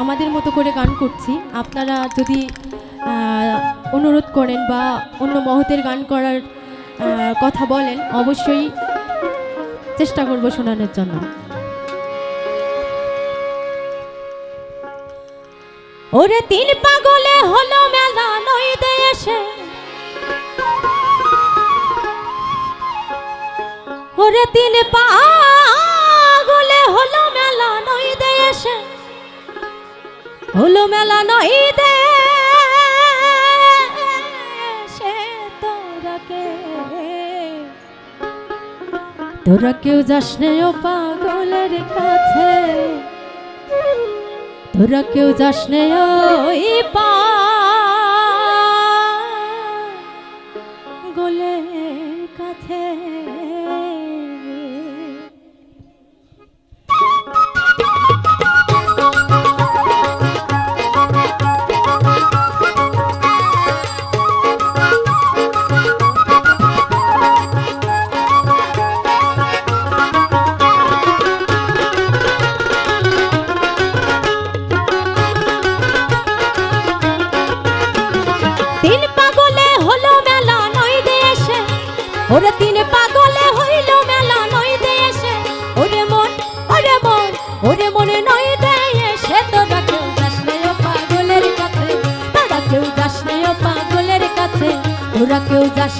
আমাদের মতো করে গান করছি। আপনারা যদি অনুরোধ করেন বা অন্য মহতের গান করার কথা বলেন, অবশ্যই চেষ্টা করব শোনানোর জন্য। ওরে তিন পাগলে হলো মেলা নইতে এসে ওরে তিন পাগলে হলো মেলা নইতে এসে তোরাকে তোরা কেউ যাস নে ও পাগলের কাছে। তোরা কেউ যাস নে ওই পাগলের কাছে। ওরে তিন পাগলে হইল মেলা নই দেশে। ওরে মন ওরে মন, ওরে মনে নই দেশে পাগলের কাছে, তোরা কেউ পাগলের কাছে। তোরা কেউ যাস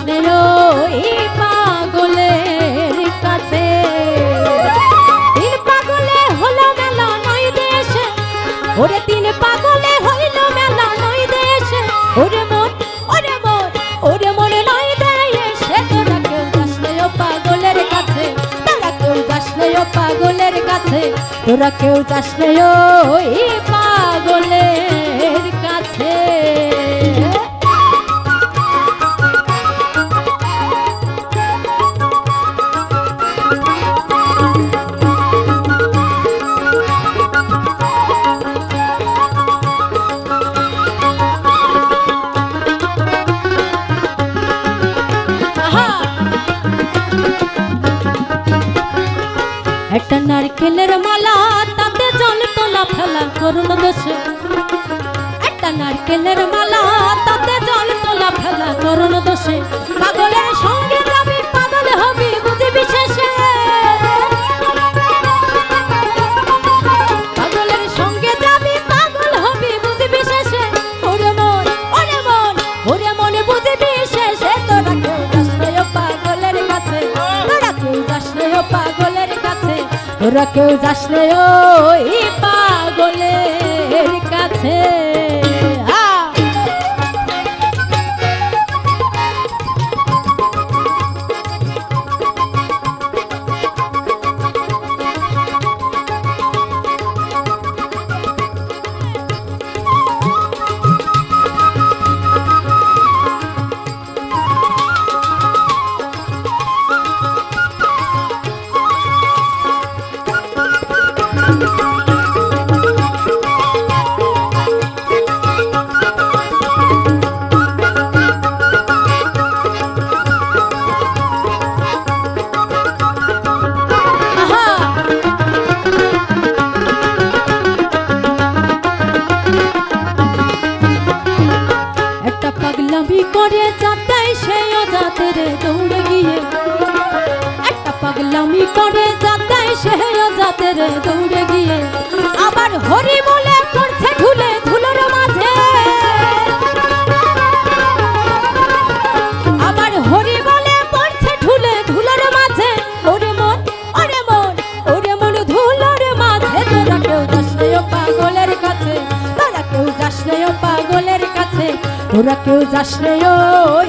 পাগলের কাছে। তিন পাগলে হলো মেলা নই দেশে। ওরে তিন পাগলে পাগলের কাছে তোরা কেউ যাস না ওই পাগলের কাছে। একটা নারকেলের মালা, তাতে জল তোলা ফেলা করুন দোষে একটা নারকেলের মালা, তাতে জল তোলা ফেলা করুন দোষে পাগলের সঙ্গে তোরা কেউ যাস না ওই পাগলামি করে যাতাই সেই অজাতের দৌড়ে গিয়ে। আবার হরি বলে পড়ছে ধুলোর মাঝে। আবার হরি বলে পড়ছে ঢুলে ধুলোর মাঝে। ওরে মন ওরে মন ওরে মন ধুলোর মাঝে। তোরা কেউ যাস ও পাগলের কাছে, তোরা কেউ যাস ও পাগলের কাছে। তোরা কেউ যাস না ওই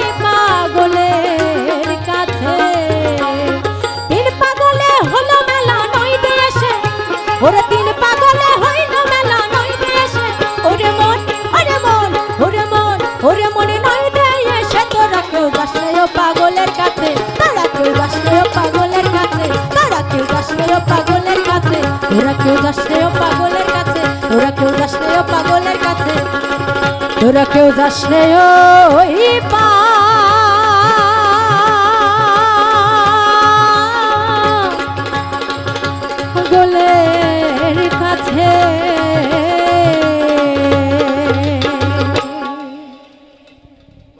ওরে তিন পাগলে হইল মেলা নই দেশে। ওরে মন ওরে মন ওরে মন, ওরে মনে নই দেশে তোরা কেউ যাস না ও পাগলের কাছে। তোরা কেউ যাস না ও পাগলের কাছে। তোরা কেউ তোরা কেউ যাস ওই মাঝে